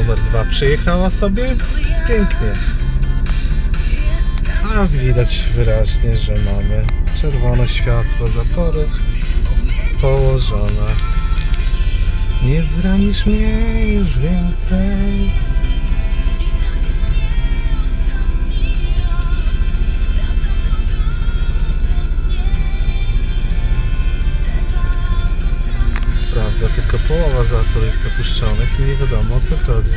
2 przyjechała sobie. Pięknie. A widać wyraźnie, że mamy czerwone światło zapory położone. Nie zranisz mnie już więcej. Prawda, tylko połowa zapór jest opuszczonych i nie wiadomo o co chodzi.